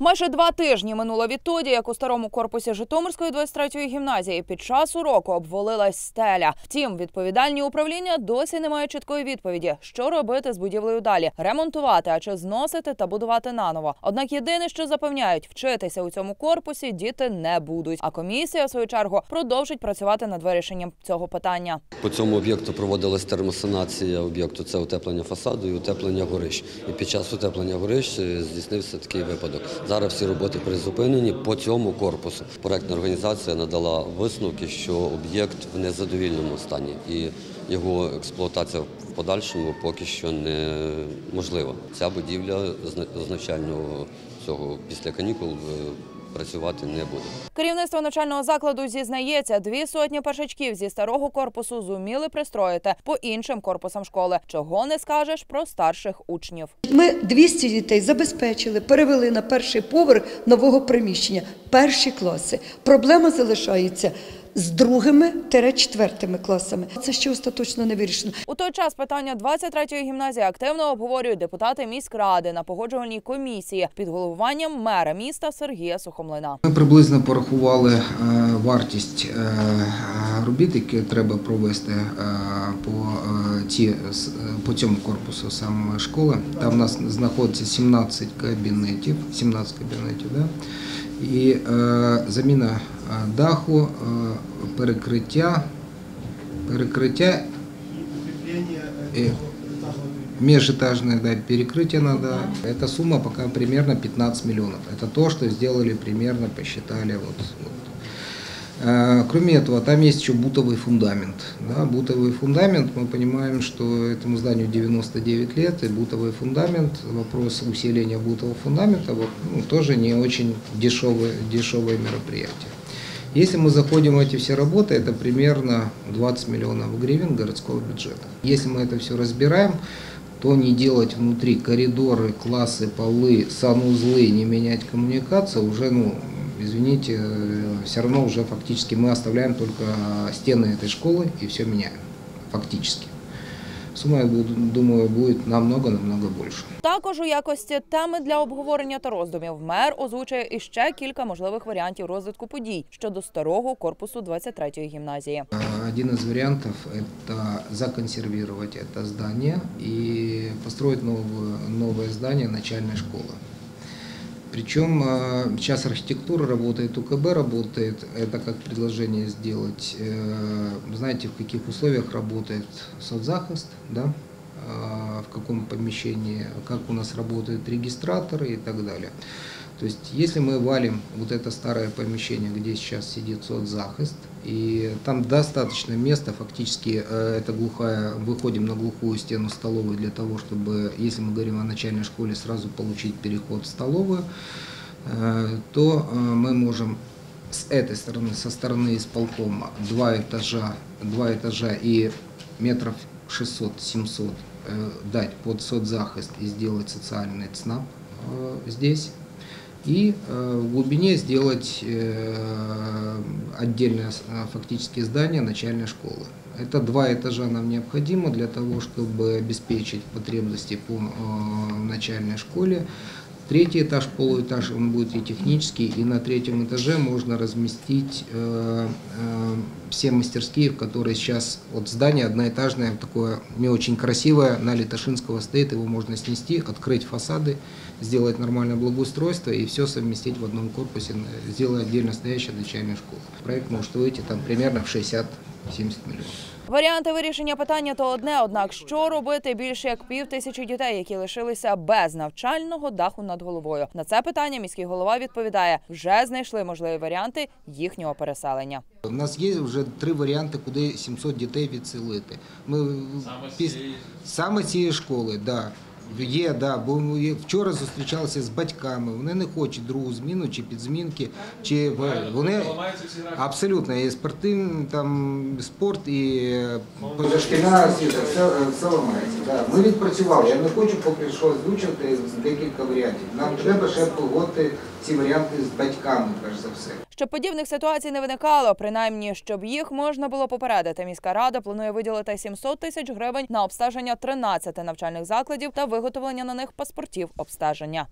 Майже два тижні минуло відтоді, як у старому корпусі Житомирської 23-ї гімназії під час уроку обвалилась стеля. Втім, відповідальні управління досі не мають чіткої відповіді, що робити з будівлею далі: ремонтувати, а чи зносити та будувати наново. Однак єдине, що запевняють, вчитися у цьому корпусі діти не будуть. А комісія, в свою чергу, продовжить працювати над вирішенням цього питання. По цьому об'єкту проводилась термосанація об'єкту. Це утеплення фасаду і утеплення горищ. І під час утеплення горищ е, здійснився такий випадок. Зараз всі роботи призупинені по цьому корпусу. Проектна організація надала висновки, що об'єкт в незадовільному стані і його експлуатація в подальшому поки що не можлива. Ця будівля з навчального цього після канікул е, працювати не буде. Керівництво навчального закладу зізнається, дві сотні першачків зі старого корпусу зуміли пристроїти по іншим корпусам школи. Чого не скажеш про старших учнів. Ми 200 дітей забезпечили, перевели на перший поверх нового приміщення, перші класи. Проблема залишається з другими четвертими класами. Це ще остаточно не вирішено. У той час питання 23-ї гімназії активно обговорюють депутати міськради на погоджувальній комісії під головуванням мера міста Сергія Сухомлина. Ми приблизно порахували е, вартість е, робіт, які треба провести е, по, е, ці, е, по цьому корпусу саме школи. Там у нас знаходиться 17 кабінетів, 17 кабінетів, да? і е, заміна е, даху, перекриття, перекриття и межэтажное да, перекрытие надо. Эта сумма пока примерно 15 миллионов. Это то, что сделали примерно, посчитали. Вот, вот. Э, Кроме этого, там есть еще бутовый фундамент. Да, бутовый фундамент, мы понимаем, что этому зданию 99 лет, и бутовый фундамент, вопрос усиления бутового фундамента, вот, ну, тоже не очень дешевое, дешевое мероприятие. Если мы заходим в эти все работы, это примерно 20 миллионов гривен городского бюджета. Если мы это все разбираем, то не делать внутри коридоры, классы, полы, санузлы, не менять коммуникацию, уже, ну, извините, все равно уже фактически мы оставляем только стены этой школы и все меняем, фактически. Сумма, я буду- думаю, будет намного-намного больше. Також у якості теми для обговорення та роздумів мер озвучує іще кілька можливих варіантів розвитку подій щодо старого корпусу 23-ї гімназії. Э, Один из вариантов – это законсервировать это здание и построить новое, новое здание начальной школы. Причем э, сейчас архитектура работает, УКБ работает, это как предложение сделать. Э, Знаете, в каких условиях работает соцзахист, да? Э, в каком помещении, как у нас работают регистраторы и так далее. То есть, если мы валим вот это старое помещение, где сейчас сидит соцзахист, и там достаточно места, фактически э, это глухая, выходим на глухую стену столовой для того, чтобы, если мы говорим о начальной школе, сразу получить переход в столовую, э, то э, мы можем с этой стороны, со стороны исполкома, два этажа, два этажа и метров 600-700 э, дать под соцзахист и сделать социальный ЦНАП здесь. И э, в глубине сделать э, отдельное э, фактически здание начальной школы. Это два этажа нам необходимо для того, чтобы обеспечить потребности по э, начальной школе. Третий этаж, полуэтаж, он будет и технический, и на третьем этаже можно разместить э, э, все мастерские, в которые сейчас, вот здание одноэтажное, такое не очень красивое, на Литошинского стоит, его можно снести, открыть фасады, сделать нормальное благоустройство и все совместить в одном корпусе, сделать отдельно стоящую начальную школу. Проект может выйти там примерно в 60-70 миллионов. Варіанти вирішення питання то одне, однак що робити більше як пів тисячі дітей, які лишилися без навчального даху над головою. На це питання міський голова відповідає: вже знайшли можливі варіанти їхнього переселення. У нас є вже три варіанти, куди 700 дітей відселити. Ми саме цієї, саме цієї школи, да. Є, да, бо вчора зустрічалися з батьками. Вони не хочуть другу зміну чи підзмінки, чи вони абсолютно і спортивний там спорт і шкільна освіта, все, все ламається. Да. Ми відпрацювали. Я не хочу поки що озвучувати декілька варіантів. Нам треба ще погодити ці варіанти з батьками, перш за все. Щоб подібних ситуацій не виникало, принаймні щоб їх можна було попередити. Міська рада планує виділити 700 тисяч гривень на обстеження 13 навчальних закладів та виготовлення на них паспортів обстеження.